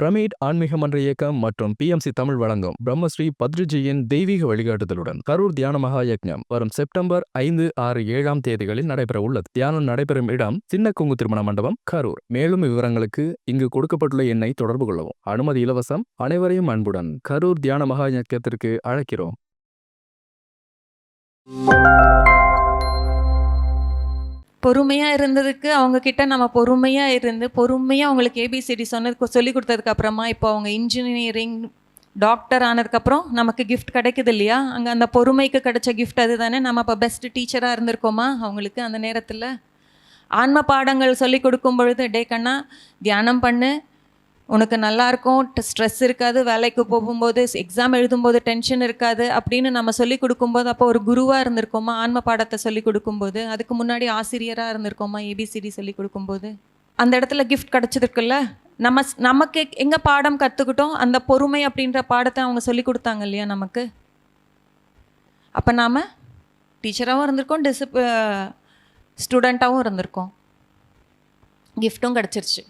Pyramid ஆன்மீக மன்ற இயக்கம் மற்றும் பிஎம்சி தமிழ் வழங்கும் பிரம்மஸ்ரீ பத்ரிஜியின் தெய்வீக வழிகாட்டுதலுடன் கரூர் தியான மகா யக்ஞம் வரும் செப்டம்பர் ஐந்து ஆறு ஏழாம் தேதிகளில் நடைபெற உள்ளது. தியானம் நடைபெறும் இடம் சின்ன குங்கு திருமண மண்டபம் கரூர். மேலும் விவரங்களுக்கு இங்கு கொடுக்கப்பட்டுள்ள எண்ணை தொடர்பு கொள்ளவும். அனுமதி இலவசம் அனைவரையும் அன்புடன் கரூர் தியான மகா யக்ஞத்திற்கு அழைக்கிறோம். பொறுமையாக இருந்ததுக்கு அவங்க கிட்ட நம்ம பொறுமையாக இருந்து பொறுமையாக அவங்களுக்கு ஏபிசிடி சொன்னது சொல்லி கொடுத்ததுக்கு அப்புறமா இப்போ அவங்க இன்ஜினியரிங் டாக்டர் ஆனதுக்கப்புறம் நமக்கு கிஃப்ட் கிடைக்குது இல்லையா? அங்கே அந்த பொறுமைக்கு கிடைச்ச கிஃப்ட் அதுதானே? நம்ம இப்போ பெஸ்ட் டீச்சராக இருந்திருக்கோமா அவங்களுக்கு அந்த நேரத்தில்? ஆன்ம பாடங்கள் சொல்லி கொடுக்கும் பொழுது டே கண்ணா தியானம் பண்ணு உனக்கு நல்லா இருக்கும் ஸ்ட்ரெஸ் இருக்காது வேலைக்கு போகும்போது எக்ஸாம் எழுதும்போது டென்ஷன் இருக்காது அப்படின்னு நம்ம சொல்லி கொடுக்கும்போது அப்போ ஒரு குருவாக இருந்திருக்கோமா? ஆன்ம பாடத்தை சொல்லி கொடுக்கும்போது அதுக்கு முன்னாடி ஆசிரியராக இருந்திருக்கோமா? ஏபிசிடி சொல்லி கொடுக்கும்போது? அந்த இடத்துல கிஃப்ட் கிடச்சிருக்குல்ல? நம்ம நமக்கு எங்கே பாடம் கற்றுக்கிட்டோம் அந்த பொறுமை அப்படின்ற பாடத்தை அவங்க சொல்லி கொடுத்தாங்க இல்லையா நமக்கு? அப்போ நாம் டீச்சராகவும் இருந்திருக்கோம் டிசிப் ஸ்டூடெண்ட்டாகவும் இருந்திருக்கோம். கிஃப்ட்டும் கிடச்சிருச்சு.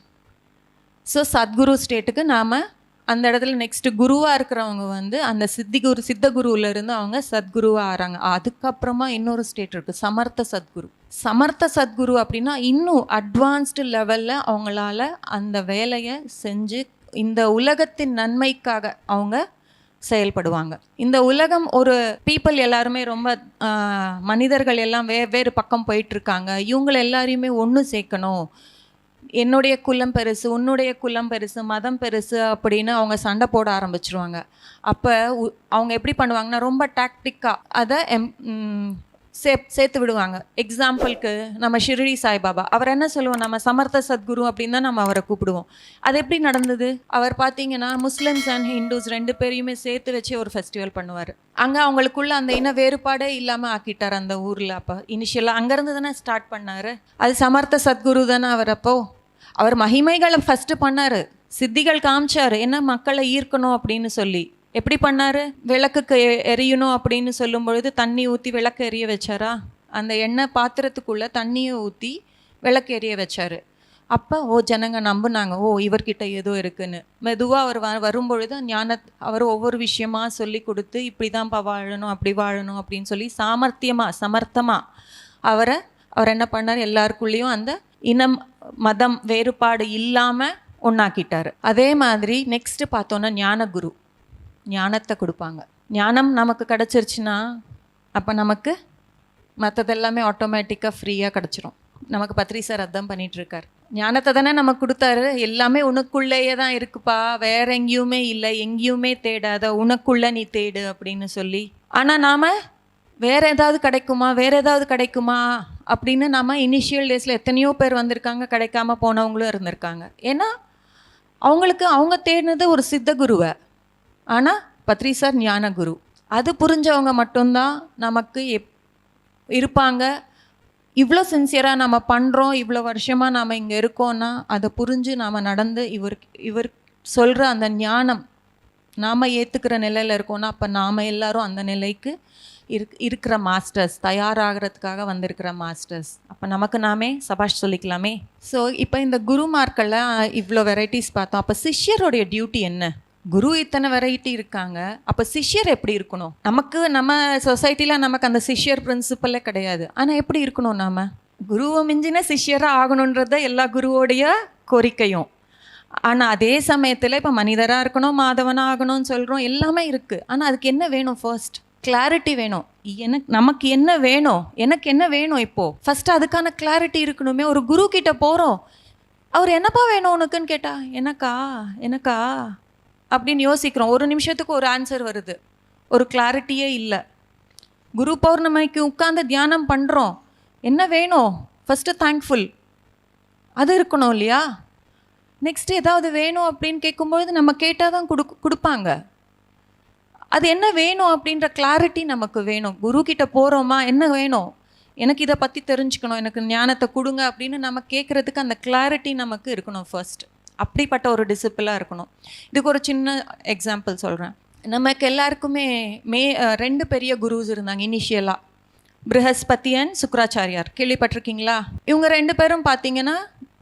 ஸோ சத்குரு ஸ்டேட்டுக்கு நாம் அந்த இடத்துல நெக்ஸ்ட்டு குருவாக இருக்கிறவங்க வந்து அந்த சித்தி குரு சித்த குருவிலேருந்து அவங்க சத்குருவாக ஆறாங்க. அதுக்கப்புறமா இன்னொரு ஸ்டேட் இருக்குது சமர்த்த சத்குரு. சமர்த்த சத்குரு அப்படின்னா இன்னும் அட்வான்ஸ்டு லெவலில் அவங்களால அந்த வேலையை செஞ்சு இந்த உலகத்தின் நன்மைக்காக அவங்க செயல்படுவாங்க. இந்த உலகம் ஒரு பீப்புள் எல்லாருமே ரொம்ப மனிதர்கள் எல்லாம் வெவ்வேறு வேறு பக்கம் போயிட்டுருக்காங்க இவங்களை இவங்கள எல்லாரையுமே ஒன்று சேர்க்கணும். என்னுடைய குலம் பெருசு உன்னுடைய குலம் பெருசு மதம் பெருசு அப்படின்னு அவங்க சண்டை போட ஆரம்பிச்சிருவாங்க. அப்போ அவங்க எப்படி பண்ணுவாங்கன்னா ரொம்ப டாக்டிக்காக அதை எம் சே சேர்த்து விடுவாங்க. எக்ஸாம்பிளுக்கு நம்ம ஷிரடி சாய்பாபா. அவர் என்ன சொல்லுவோம் நம்ம சமர்த்த சத்குரு அப்படின்னு தான் நம்ம அவரை கூப்பிடுவோம். அது எப்படி நடந்தது? அவர் பார்த்தீங்கன்னா முஸ்லிம்ஸ் அண்ட் ஹிந்துஸ் ரெண்டு பேரையுமே சேர்த்து வச்சு ஒரு ஃபெஸ்டிவல் பண்ணுவார். அங்கே அவங்களுக்குள்ள அந்த இன வேறுபாடே இல்லாமல் ஆக்கிட்டார் அந்த ஊரில் அப்போ. இனிஷியலாக அங்கேருந்து தானே ஸ்டார்ட் பண்ணார். அது சமர்த்த சத்குரு தானே அவர் அப்போது அவர் மகிமைகளை ஃபஸ்ட்டு பண்ணார். சித்திகள் காமிச்சார் என்ன மக்களை ஈர்க்கணும்? அப்படின்னு சொல்லி. எப்படி பண்ணாரு? விளக்குக்கு எரியணும் அப்படின்னு சொல்லும் பொழுது தண்ணி ஊற்றி விளக்கு எரிய வச்சாரா? அந்த எண்ணெய் பாத்திரத்துக்குள்ளே தண்ணியை ஊற்றி விளக்கு எரிய வச்சார். அப்போ ஓ ஜனங்க நம்புனாங்க. ஓ இவர்கிட்ட ஏதோ இருக்குன்னு. மெதுவாக அவர் வ வரும்பொழுது ஞான அவர் ஒவ்வொரு விஷயமா சொல்லி கொடுத்து இப்படி தான்ப்பா வாழணும் அப்படி வாழணும் அப்படின்னு சொல்லி சாமர்த்தியமாக சமர்த்தமாக அவரை அவர் என்ன பண்ணார்? எல்லாருக்குள்ளேயும் அந்த இனம் மதம் வேறுபாடு இல்லாமல் ஒன்றாக்கிட்டார் அதே மாதிரி நெக்ஸ்ட்டு பார்த்தோன்னா ஞானகுரு. ஞானத்தை கொடுப்பாங்க. ஞானம் நமக்கு கிடச்சிருச்சுன்னா அப்போ நமக்கு மற்றதெல்லாமே ஆட்டோமேட்டிக்காக ஃப்ரீயாக கிடச்சிரும். நமக்கு பத்ரி சார் அதான் பண்ணிகிட்ருக்கார் ஞானத்தை தானே நமக்கு கொடுத்தாரு. எல்லாமே உனக்குள்ளேயே தான் இருக்குப்பா. வேற எங்கேயுமே இல்லை. எங்கேயுமே தேடாத. உனக்குள்ளே நீ தேடு அப்படின்னு சொல்லி. ஆனால் நாம் வேறு ஏதாவது கிடைக்குமா? வேறு ஏதாவது கிடைக்குமா? அப்படின்னு நம்ம இனிஷியல் டேஸில் எத்தனையோ பேர் வந்திருக்காங்க கிடைக்காம போனவங்களும் இருந்திருக்காங்க. ஏன்னா அவங்களுக்கு அவங்க தேடினது ஒரு சித்த குருவை. ஆனால் பத்ரிசார் ஞான குரு. அது புரிஞ்சவங்க மட்டும்தான் நமக்கு எப் இருப்பாங்க. இவ்வளோ சின்சியராக நம்ம பண்ணுறோம் இவ்வளோ வருஷமாக நாம் இங்கே இருக்கோம்னா அதை புரிஞ்சு நாம் நடந்து இவர் இவர் சொல்கிற அந்த ஞானம் நாம் ஏற்றுக்கிற நிலையில் இருக்கோன்னா அப்போ நாம் எல்லோரும் அந்த நிலைக்கு இருக் இருக்கிற மாஸ்டர்ஸ் தயாராகிறதுக்காக வந்திருக்கிற மாஸ்டர்ஸ் அப்போ நமக்கு நாமே சபாஷ் சொல்லிக்கலாமே. ஸோ இப்போ இந்த குருமார்க்கெல்லாம் இவ்வளோ வெரைட்டிஸ் பார்த்தோம். அப்போ சிஷ்யருடைய டியூட்டி என்ன? குரு இத்தனை வெரைட்டி இருக்காங்க. அப்போ சிஷ்யர் எப்படி இருக்கணும்? நமக்கு நம்ம சொசைட்டியில் நமக்கு அந்த சிஷ்யர் பிரின்சிபலே கிடையாது. ஆனால் எப்படி இருக்கணும் நாம? குருவை மிஞ்சின சிஷ்யராக ஆகணுன்றத எல்லா குருவோடைய கோரிக்கையும். ஆனால் அதே சமயத்தில் இப்போ மனிதராக இருக்கணும் மாதவனாக ஆகணும்னு சொல்கிறோம் எல்லாமே இருக்குது ஆனால் அதுக்கு என்ன வேணும் ஃபர்ஸ்ட் கிளாரிட்டி வேணும். எனக்கு நமக்கு என்ன வேணும்? எனக்கு என்ன வேணும் இப்போது ஃபஸ்ட்டு அதுக்கான கிளாரிட்டி இருக்கணுமே. ஒரு குரு கிட்ட போகிறோம் அவர் என்னப்பா வேணும் உனக்குன்னு கேட்டா எனக்கா? எனக்கா? அப்படின்னு யோசிக்கிறோம். ஒரு நிமிஷத்துக்கு ஒரு ஆன்சர் வருது. ஒரு கிளாரிட்டியே இல்லை. குரு பௌர்ணமிக்கு உட்காந்து தியானம் பண்ணுறோம் என்ன வேணும்? ஃபஸ்ட்டு தேங்க்ஃபுல் அது இருக்கணும் இல்லையா? நெக்ஸ்ட் ஏதாவது வேணும் அப்படின்னு கேட்கும்பொழுது நம்ம கேட்டால் தான் கொடு கொடுப்பாங்க. அது என்ன வேணும் அப்படின்ற கிளாரிட்டி நமக்கு வேணும். குரு கிட்ட போகிறோமா என்ன வேணும்? எனக்கு இதை பற்றி தெரிஞ்சுக்கணும். எனக்கு ஞானத்தை கொடுங்க அப்படின்னு நம்ம கேட்குறதுக்கு அந்த கிளாரிட்டி நமக்கு இருக்கணும் ஃபர்ஸ்ட் அப்படிப்பட்ட ஒரு டிசிப்பிளாக இருக்கணும். இதுக்கு ஒரு சின்ன எக்ஸாம்பிள் சொல்கிறேன் நமக்கு எல்லாருக்குமே மே ரெண்டு பெரிய குருஸ் இருந்தாங்க இனிஷியலாக ப்ரஹஸ்பதி அண்ட் சுக்ராச்சாரியார் கேள்விப்பட்டிருக்கீங்களா? இவங்க ரெண்டு பேரும் பார்த்தீங்கன்னா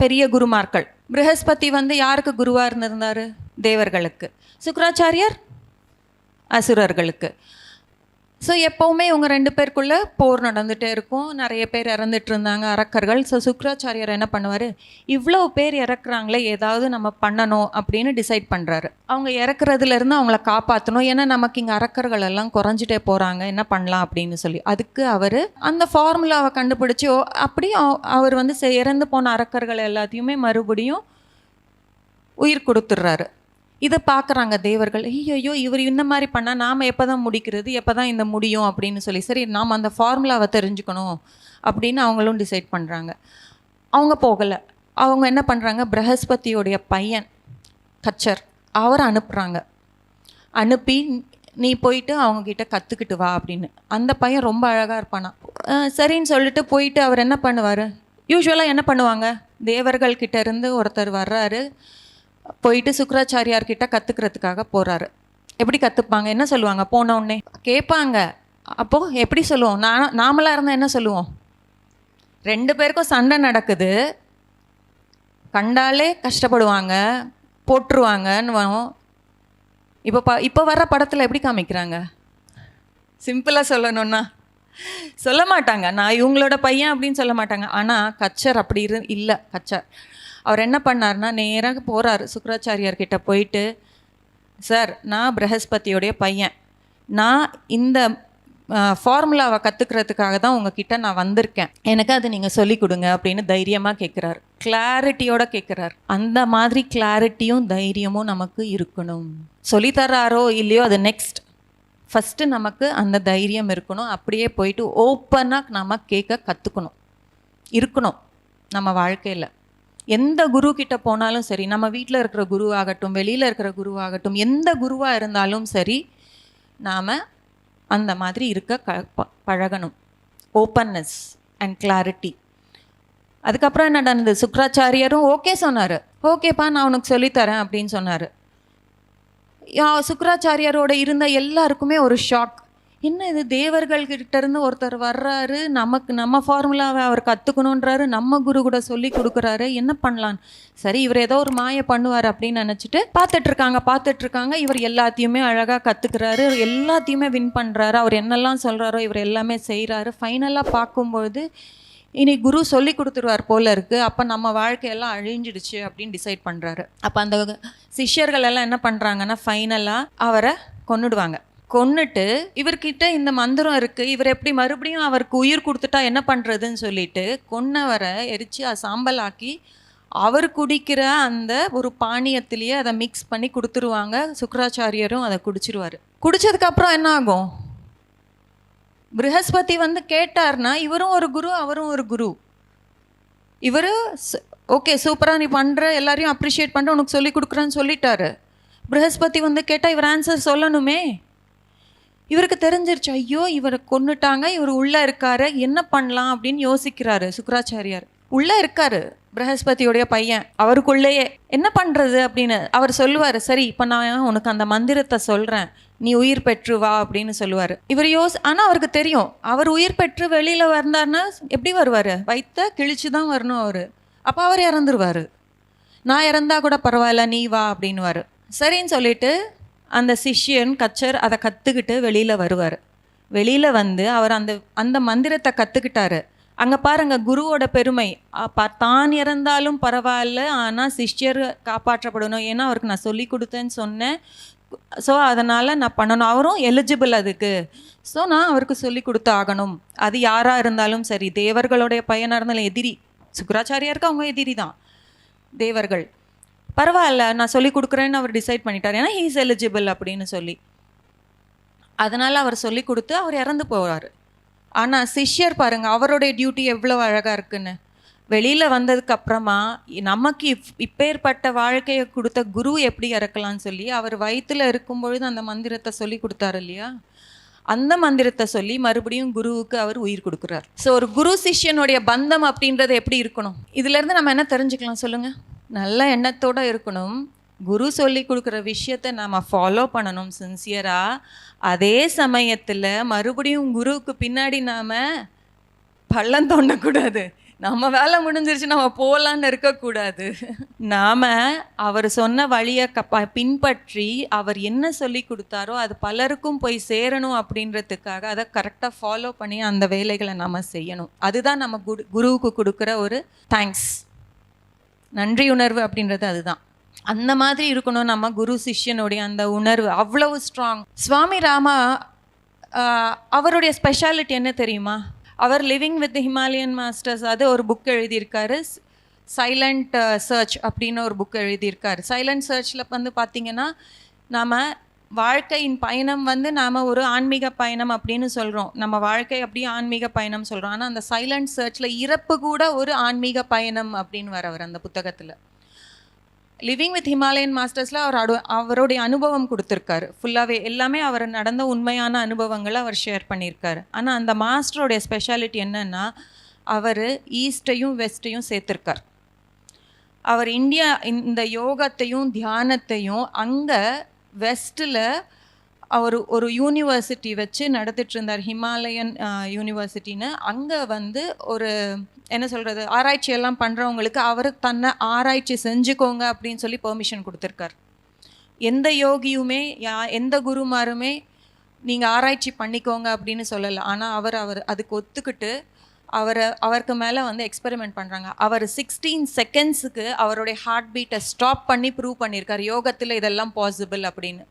பெரிய குருமார்கள். ப்ரஹஸ்பதி வந்து யாருக்கு குருவாக இருந்திருந்தார்? தேவர்களுக்கு. சுக்ராச்சாரியார் அசுரர்களுக்கு. ஸோ எப்போவுமே இவங்க ரெண்டு பேருக்குள்ளே போர் நடந்துகிட்டே இருக்கும். நிறைய பேர் இறந்துட்டு இருந்தாங்க அரக்கர்கள். ஸோ சுக்ராச்சாரியார் என்ன பண்ணுவார்? இவ்வளோ பேர் இறக்குறாங்களே ஏதாவது நம்ம பண்ணணும் அப்படின்னு டிசைட் பண்ணுறாரு அவங்க இறக்குறதுலேருந்து அவங்கள காப்பாற்றணும் ஏன்னா நமக்கு இங்கே அரக்கர்கள் எல்லாம் குறைஞ்சிட்டே போகிறாங்க என்ன பண்ணலாம் அப்படின்னு சொல்லி. அதுக்கு அவர் அந்த ஃபார்முலாவை கண்டுபிடிச்சி ஓ அப்படி அவர் வந்து செ- இறந்து போன அரக்கர்கள் எல்லாத்தையுமே மறுபடியும் உயிர் கொடுத்துட்றாரு. இதை பார்க்குறாங்க தேவர்கள். ஐயோ இவர் இந்த மாதிரி பண்ணால் நாம் எப்போ தான் முடிக்கிறது எப்போ தான் இந்த முடியும் அப்படின்னு சொல்லி சரி நாம் அந்த ஃபார்முலாவை தெரிஞ்சுக்கணும் அப்படின்னு அவங்களும் டிசைட் பண்ணுறாங்க அவங்க போகலை. அவங்க என்ன பண்ணுறாங்க பிரகஸ்பதியோடைய பையன் கச்சர் அவரை அனுப்புகிறாங்க அனுப்பி நீ போயிட்டு அவங்கக்கிட்ட கற்றுக்கிட்டு வா அப்படின்னு. அந்த பையன் ரொம்ப அழகாக இருப்பானா. சரின்னு சொல்லிட்டு போயிட்டு அவர் என்ன பண்ணுவார்? யூஸ்வலாக என்ன பண்ணுவாங்க? தேவர்கள் கிட்டேருந்து ஒருத்தர் வர்றாரு. போயிட்டு சுக்கராச்சாரியார் கிட்ட கற்றுக்கிறதுக்காக போகிறாரு எப்படி கற்றுப்பாங்க என்ன சொல்லுவாங்க? போன உடனே கேட்பாங்க. அப்போது எப்படி சொல்லுவோம்? நான் நாமளாக இருந்தால் என்ன சொல்லுவோம்? ரெண்டு பேருக்கும் சண்டை நடக்குது. கண்டாலே கஷ்டப்படுவாங்க போட்டுருவாங்கன்னு இப்போ ப இப்போ வர்ற படத்தில் எப்படி காமிக்கிறாங்க? சிம்பிளாக சொல்லணும்னா சொல்ல மாட்டாங்க. நான் இவங்களோட பையன் அப்படின்னு சொல்ல மாட்டாங்க. ஆனால் கச்சர் அப்படி இரு இல்லை கச்சர். அவர் என்ன பண்ணார்னா நேராக போகிறார் சுக்கராச்சாரியார்கிட்ட போயிட்டு சார் நான் பிரகஸ்பதியோடைய பையன். நான் இந்த ஃபார்முலாவை கற்றுக்கிறதுக்காக தான் உங்ககிட்ட நான் வந்திருக்கேன். எனக்கு அதை நீங்கள் சொல்லி கொடுங்க அப்படின்னு தைரியமாக கேட்குறாரு கிளாரிட்டியோட கேட்குறாரு அந்த மாதிரி கிளாரிட்டியும் தைரியமும் நமக்கு இருக்கணும். சொல்லித்தர்றாரோ இல்லையோ அது நெக்ஸ்ட் ஃபஸ்ட்டு நமக்கு அந்த தைரியம் இருக்கணும். அப்படியே போயிட்டு ஓப்பனாக நம்ம கேட்க கற்றுக்கணும் இருக்கணும் நம்ம வாழ்க்கையில். எந்த குரு கிட்ட போனாலும் சரி நம்ம வீட்டில் இருக்கிற குரு ஆகட்டும் வெளியில் இருக்கிற குரு ஆகட்டும் எந்த குருவாக இருந்தாலும் சரி நாம் அந்த மாதிரி இருக்க க பழகணும். ஓப்பன்னஸ் அண்ட் கிளாரிட்டி அதுக்கப்புறம் என்ன நடந்தது சுக்ராச்சாரியரும் ஓகே சொன்னார். ஓகேப்பா நான் உனக்கு சொல்லித்தரேன் அப்படின்னு சொன்னார். யா சுக்கராச்சாரியாரோட இருந்த எல்லாருக்குமே ஒரு ஷாக் என்ன இது? தேவர்கள்கிட்ட இருந்து ஒருத்தர் வர்றாரு. நமக்கு நம்ம ஃபார்முலாவை அவர் கற்றுக்கணுன்றாரு நம்ம குரு கூட சொல்லி கொடுக்குறாரு. என்ன பண்ணலாம் சரி இவர் ஏதோ ஒரு மாய பண்ணுவார் அப்படின்னு நினச்சிட்டு பார்த்துட்ருக்காங்க பார்த்துட்ருக்காங்க. இவர் எல்லாத்தையுமே அழகாக கற்றுக்கிறாரு எல்லாத்தையுமே வின் பண்ணுறாரு அவர் என்னெல்லாம் சொல்கிறாரோ இவர் எல்லாமே செய்கிறாரு ஃபைனலாக பார்க்கும்பொழுது இனி குரு சொல்லி கொடுத்துருவார் போல இருக்கு. அப்போ நம்ம வாழ்க்கையெல்லாம் அழிஞ்சிடுச்சு அப்படின்னு டிசைட் பண்ணுறாரு அப்போ அந்த சிஷ்யர்கள் எல்லாம் என்ன பண்ணுறாங்கன்னா ஃபைனலாக அவரை கொன்னுடுவாங்க. கொன்னுட்டு இவர்கிட்ட இந்த மந்திரம் இருக்கு. இவர் எப்படி மறுபடியும் அவருக்கு உயிர் கொடுத்துட்டா என்ன பண்ணுறதுன்னு சொல்லிட்டு கொன்னவரை எரிச்சு அதை சாம்பலாக்கி அவர் குடிக்கிற அந்த ஒரு பானியத்திலேயே அதை மிக்ஸ் பண்ணி கொடுத்துருவாங்க. சுக்கராச்சாரியரும் அதை குடிச்சிருவாரு. குடிச்சதுக்கப்புறம் என்ன ஆகும்? ப்ரஹஸ்பதி வந்து கேட்டார்னா இவரும் ஒரு குரு அவரும் ஒரு குரு. இவர் ஓகே சூப்பராக நீ பண்ணுற எல்லாரையும் அப்ரிஷியேட் பண்ணுற உனக்கு சொல்லி கொடுக்குறேன்னு சொல்லிட்டாரு. ப்ரஹஸ்பதி வந்து கேட்டால் இவர் ஆன்சர் சொல்லணுமே? இவருக்கு தெரிஞ்சிருச்சு ஐயோ இவரை கொன்னுட்டாங்க இவர் உள்ளே இருக்காரு என்ன பண்ணலாம்? அப்படின்னு யோசிக்கிறாரு சுக்கராச்சாரியார். உள்ளே இருக்காரு பிரகஸ்பதியோடைய பையன் அவருக்குள்ளேயே. என்ன பண்ணுறது அப்படின்னு அவர் சொல்லுவார். சரி இப்போ நான் உனக்கு அந்த மந்திரத்தை சொல்கிறேன் நீ உயிர் பெற்று வா அப்படின்னு சொல்லுவார். இவர் யோஸ் ஆனால் அவருக்கு தெரியும் அவர் உயிர் பெற்று வெளியில் வந்தார்னா எப்படி வருவார்? வைத்த கிழிச்சு தான் வரணும் அவர். அப்போ அவர் இறந்துருவார். நான் இறந்தா கூட பரவாயில்ல நீ வா அப்படின்னுவாரு. சரின்னு சொல்லிட்டு அந்த சிஷ்யன் கச்சர் அதை கற்றுக்கிட்டு வெளியில் வருவார். வெளியில் வந்து அவர் அந்த அந்த மந்திரத்தை கற்றுக்கிட்டாரு அங்கே பாருங்க குருவோட பெருமை. தான் இறந்தாலும் பரவாயில்ல ஆனால் சிஷ்யர் காப்பாற்றப்படணும். ஏன்னா அவருக்கு நான் சொல்லி கொடுத்தேன்னு சொன்னேன். ஸோ அதனால் நான் பண்ணணும். அவரும் எலிஜிபிள் அதுக்கு. ஸோ நான் அவருக்கு சொல்லி கொடுத்து ஆகணும். அது யாராக இருந்தாலும் சரி தேவர்களுடைய பையனாக இருந்தாலும் எதிரி. சுக்கராச்சாரியாருக்கு அவங்க எதிரி தான் தேவர்கள். பரவாயில்ல நான் சொல்லி கொடுக்குறேன்னு அவர் டிசைட் பண்ணிட்டார். ஏன்னா ஹீஸ் எலிஜிபிள் அப்படின்னு சொல்லி. அதனால் அவர் சொல்லி கொடுத்து அவர் இறந்து போவார் ஆனால் சிஷ்யர் பாருங்கள் அவருடைய டியூட்டி எவ்வளோ அழகாக இருக்குன்னு. வெளியில் வந்ததுக்கப்புறமா நமக்கு இப் இப்பேற்பட்ட வாழ்க்கையை கொடுத்த குரு எப்படி இறக்கலாம்னு சொல்லி அவர் வயிற்றில் இருக்கும் பொழுது அந்த மந்திரத்தை சொல்லி கொடுத்தாரு இல்லையா? அந்த மந்திரத்தை சொல்லி மறுபடியும் குருவுக்கு அவர் உயிர் கொடுக்குறார். ஸோ ஒரு குரு சிஷ்யனுடைய பந்தம் அப்படின்றது எப்படி இருக்கணும்? இதுலேருந்து நம்ம என்ன தெரிஞ்சுக்கலாம் சொல்லுங்கள் நல்ல எண்ணத்தோடு இருக்கணும். குரு சொல்லி கொடுக்குற விஷயத்த நாம் ஃபாலோ பண்ணணும் சின்சியராக அதே சமயத்தில் மறுபடியும் குருவுக்கு பின்னாடி நாம் பள்ளம் தோண்டக்கூடாது. நம்ம வேலை முடிஞ்சிருச்சு நம்ம போகலான்னு இருக்கக்கூடாது. நாம் அவர் சொன்ன வழியை கப்ப பின்பற்றி அவர் என்ன சொல்லி கொடுத்தாரோ அது பலருக்கும் போய் சேரணும் அப்படின்றதுக்காக அதை கரெக்டாக ஃபாலோ பண்ணி அந்த வேலைகளை நாம் செய்யணும். அதுதான் நம்ம குரு குருவுக்கு கொடுக்குற ஒரு தேங்க்ஸ் நன்றி உணர்வு அப்படின்றது அதுதான். அந்த மாதிரி இருக்கணும் நம்ம குரு சிஷ்யனுடைய அந்த உணர்வு. அவ்வளவு ஸ்ட்ராங் சுவாமி ராமா அவருடைய ஸ்பெஷாலிட்டி என்ன தெரியுமா? அவர் லிவிங் வித் ஹிமாலயன் மாஸ்டர்ஸ் அது ஒரு புக் எழுதியிருக்காரு. சைலண்ட் சர்ச் அப்படின்னு ஒரு புக் எழுதியிருக்காரு. சைலண்ட் சர்ச்சில் வந்து பார்த்திங்கன்னா நாம் வாழ்க்கையின் பயணம் வந்து நாம் ஒரு ஆன்மீக பயணம் அப்படின்னு சொல்கிறோம் நம்ம வாழ்க்கை அப்படியே ஆன்மீக பயணம் சொல்கிறோம் ஆனால் அந்த சைலண்ட் சர்ச்சில் இறப்பு கூட ஒரு ஆன்மீக பயணம் அப்படின்னு வரவர் அந்த புத்தகத்தில். லிவிங் வித் ஹிமாலயன் மாஸ்டர்ஸில் அவர் அடு அவருடைய அனுபவம் கொடுத்துருக்காரு. ஃபுல்லாகவே எல்லாமே அவர் நடந்த உண்மையான அனுபவங்களை அவர் ஷேர் பண்ணியிருக்காரு. ஆனால் அந்த மாஸ்டருடைய ஸ்பெஷாலிட்டி என்னென்னா அவர் ஈஸ்ட்டையும் வெஸ்ட்டையும் சேர்த்துருக்கார். அவர் இந்தியா இந்த யோகத்தையும் தியானத்தையும் அங்கே வெஸ்ட்டில் அவர் ஒரு யூனிவர்சிட்டி வச்சு நடத்திட்டு இருந்தார். ஹிமாலயன் யூனிவர்சிட்டின்னு அங்கே வந்து ஒரு என்ன சொல்கிறது ஆராய்ச்சி எல்லாம் பண்ணுறவங்களுக்கு அவர் தன்னை ஆராய்ச்சி செஞ்சுக்கோங்க அப்படின்னு சொல்லி பெர்மிஷன் கொடுத்துருக்கார். எந்த யோகியுமே யா எந்த குருமாருமே நீங்கள் ஆராய்ச்சி பண்ணிக்கோங்க அப்படின்னு சொல்லலை. ஆனால் அவர் அவர் அதுக்கு ஒத்துக்கிட்டு அவரை அவருக்கு மேலே வந்து எக்ஸ்பெரிமெண்ட் பண்ணுறாங்க அவர் சிக்ஸ்டீன் செகண்ட்ஸுக்கு அவருடைய ஹார்ட் பீட்டை ஸ்டாப் பண்ணி ப்ரூவ் பண்ணியிருக்கார். யோகத்தில் இதெல்லாம் பாசிபிள் அப்படின்னு.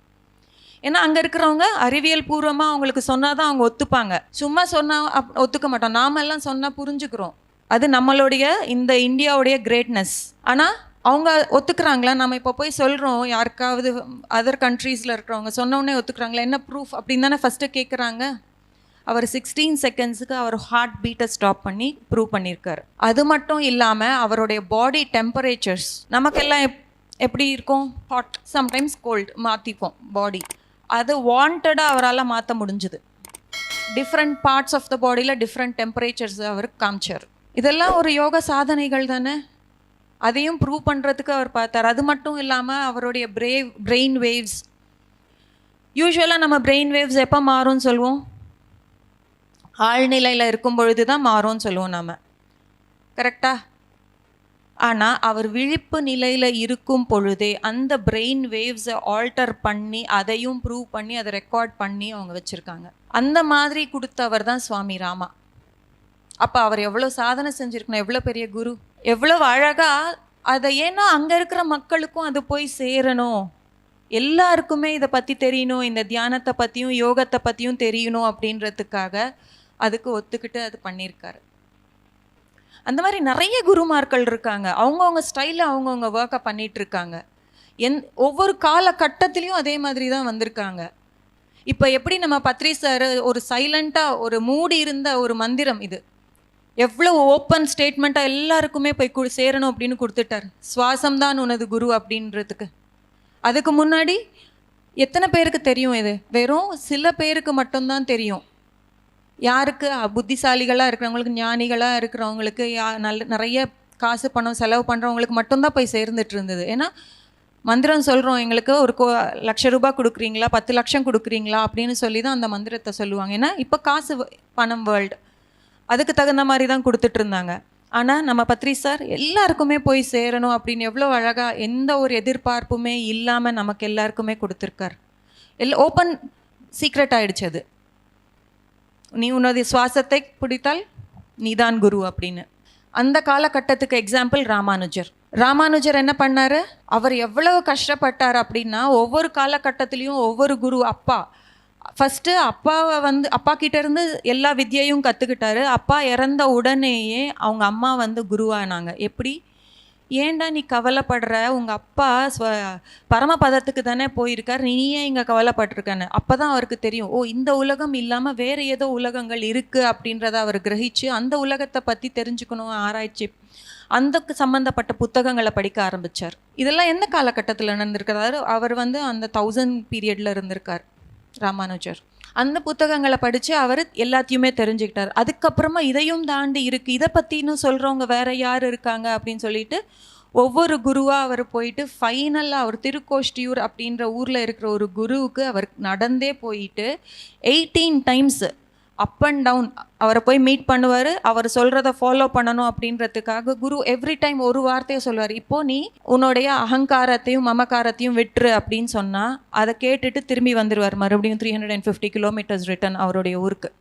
ஏன்னா அங்கே இருக்கிறவங்க அறிவியல் பூர்வமாக அவங்களுக்கு சொன்னால் தான் அவங்க ஒத்துப்பாங்க. சும்மா சொன்னால் அப் ஒத்துக்க மாட்டோம். நாமெல்லாம் சொன்னால் புரிஞ்சுக்கிறோம். அது நம்மளுடைய இந்த இந்தியாவுடைய கிரேட்னஸ் ஆனால் அவங்க ஒத்துக்கிறாங்களா? நம்ம இப்போ போய் சொல்கிறோம் யாருக்காவது அதர் கண்ட்ரீஸில் இருக்கிறவங்க சொன்ன உடனே ஒத்துக்கிறாங்களா? என்ன ப்ரூஃப் அப்படின்னு தானே ஃபஸ்ட்டு கேட்குறாங்க அவர் சிக்ஸ்டீன் செகண்ட்ஸுக்கு அவர் ஹார்ட் பீட்டை ஸ்டாப் பண்ணி ப்ரூவ் பண்ணியிருக்காரு அது மட்டும் இல்லாமல் அவருடைய பாடி டெம்பரேச்சர்ஸ் நமக்கெல்லாம் எப் எப்படி இருக்கும்? ஹாட் சம்டைம்ஸ் கோல்டு மாற்றிப்போம் பாடி அது வாண்டடாக அவரால் மாற்ற முடிஞ்சுது. டிஃப்ரெண்ட் பார்ட்ஸ் ஆஃப் த பாடியில் டிஃப்ரெண்ட் டெம்பரேச்சர்ஸ் அவர் காமிச்சார். இதெல்லாம் ஒரு யோக சாதனைகள் தானே? அதையும் ப்ரூவ் பண்ணுறதுக்கு அவர் பார்த்தார். அது மட்டும் இல்லாமல் அவருடைய பிரேவ் பிரெயின் வேவ்ஸ் யூஸ்வலாக நம்ம பிரெயின் வேவ்ஸ் எப்போ மாறும்னு சொல்லுவோம்? ஆழ்நிலையில் இருக்கும் பொழுது தான் மாறும்னு சொல்லுவோம் நம்ம கரெக்டா ஆனால் அவர் விழிப்பு நிலையில் இருக்கும் பொழுதே அந்த பிரெயின் வேவ்ஸை ஆல்டர் பண்ணி அதையும் ப்ரூவ் பண்ணி அதை ரெக்கார்ட் பண்ணி அவங்க வச்சுருக்காங்க. அந்த மாதிரி கொடுத்தவர் தான் சுவாமி ராமா. அப்போ அவர் எவ்வளோ சாதனை செஞ்சுருக்கணும் எவ்வளோ பெரிய குரு? எவ்வளோ அழகாக அதை ஏன்னா அங்கே இருக்கிற மக்களுக்கும் அது போய் சேரணும். எல்லாருக்குமே இதை பற்றி தெரியணும் இந்த தியானத்தை பற்றியும் யோகத்தை பற்றியும் தெரியணும் அப்படின்றதுக்காக அதுக்கு ஒத்துக்கிட்டு அது பண்ணியிருக்காரு. அந்த மாதிரி நிறைய குருமார்கள் இருக்காங்க. அவங்கவுங்க ஸ்டைலில் அவங்கவுங்க ஒர்க்கை பண்ணிகிட்டு இருக்காங்க என் ஒவ்வொரு காலகட்டத்திலையும் அதே மாதிரி தான் வந்திருக்காங்க. இப்போ எப்படி நம்ம பத்ரி சார் ஒரு சைலண்ட்டாக ஒரு மூடி இருந்த ஒரு மந்திரம் இது. எவ்வளோ ஓப்பன் ஸ்டேட்மெண்ட்டாக எல்லாருக்குமே போய் கு சேரணும் அப்படின்னு கொடுத்துட்டார். சுவாசம் தான் உனது குரு அப்படின்றதுக்கு. அதுக்கு முன்னாடி எத்தனை பேருக்கு தெரியும் இது? வெறும் சில பேருக்கு மட்டும்தான் தெரியும். யாருக்கு புத்திசாலிகளாக இருக்கிறவங்களுக்கு ஞானிகளாக இருக்கிறவங்களுக்கு யா நல்ல நிறைய காசு பணம் செலவு பண்ணுறவங்களுக்கு மட்டும்தான் போய் சேர்ந்துட்டு இருந்தது. ஏன்னா மந்திரம் சொல்கிறோம் எங்களுக்கு ஒரு கோ லட்ச ரூபா கொடுக்குறீங்களா பத்து லட்சம் கொடுக்குறீங்களா அப்படின்னு சொல்லி தான் அந்த மந்திரத்தை சொல்லுவாங்க. ஏன்னா இப்போ காசு பணம் வேர்ல்டு அதுக்கு தகுந்த மாதிரி தான் கொடுத்துட்டு இருந்தாங்க. ஆனால் நம்ம பத்ரி சார் எல்லாருக்குமே போய் சேரணும் அப்படின்னு எவ்வளோ அழகாக எந்த ஒரு எதிர்பார்ப்புமே இல்லாமல் நமக்கு எல்லாருக்குமே கொடுத்துருக்கார். எல் ஓப்பன் சீக்ரெட் ஆயிடுச்சு அது. நீ உனது சுவாசத்தை பிடித்தால் நீதான் குரு அப்படின்னு. அந்த காலகட்டத்துக்கு எக்ஸாம்பிள் ராமானுஜர். ராமானுஜர் என்ன பண்ணார்? அவர் எவ்வளவு கஷ்டப்பட்டார் அப்படின்னா ஒவ்வொரு காலகட்டத்திலையும் ஒவ்வொரு குரு அப்பா. ஃபஸ்ட்டு அப்பாவை வந்து அப்பா கிட்டேருந்து எல்லா வித்தியையும் கற்றுக்கிட்டாரு அப்பா இறந்த உடனேயே அவங்க அம்மா வந்து குருவானாங்க. எப்படி? ஏன்டா நீ கவலைப்படுற? உங்கள் அப்பா ஸ்வ பரமபதத்துக்கு தானே போயிருக்கார். நீ ஏன் இங்கே கவலைப்பட்டிருக்கன்னு? அப்போ தான் அவருக்கு தெரியும். ஓ இந்த உலகம் இல்லாமல் வேறு ஏதோ உலகங்கள் இருக்குது அப்படின்றத அவர் கிரகிச்சு அந்த உலகத்தை பற்றி தெரிஞ்சுக்கணும் ஆராய்ச்சி. அந்த சம்மந்தப்பட்ட புத்தகங்களை படிக்க ஆரம்பித்தார் இதெல்லாம் எந்த காலகட்டத்தில் நடந்திருக்கிறாரு அவர் வந்து அந்த தௌசண்ட் பீரியடில் இருந்திருக்கார். ராமானுஜர். அந்த புத்தகங்களை படித்து அவர் எல்லாத்தையுமே தெரிஞ்சுக்கிட்டார். அதுக்கப்புறமா இதையும் தாண்டி இருக்குது இதை பற்றின்னு சொல்கிறவங்க வேறு யார் இருக்காங்க அப்படின்னு சொல்லிட்டு ஒவ்வொரு குருவாக அவர் போயிட்டு ஃபைனலாக அவர் திருக்கோஷ்டியூர் அப்படின்ற ஊரில் இருக்கிற ஒரு குருவுக்கு அவர் நடந்தே போயிட்டு eighteen times up and down அவரை போய் மீட் பண்ணுவார். அவர் சொல்கிறத ஃபாலோ பண்ணணும் அப்படின்றதுக்காக குரு எவ்ரி டைம் ஒரு வார்த்தையை சொல்லுவார். இப்போ நீ உன்னுடைய அகங்காரத்தையும் மமகாரத்தையும் விட்டுரு அப்படின்னு சொன்னால் அதை கேட்டுட்டு திரும்பி வந்துடுவார் மறுபடியும் three hundred and fifty kilometres return அவருடைய ஊருக்கு.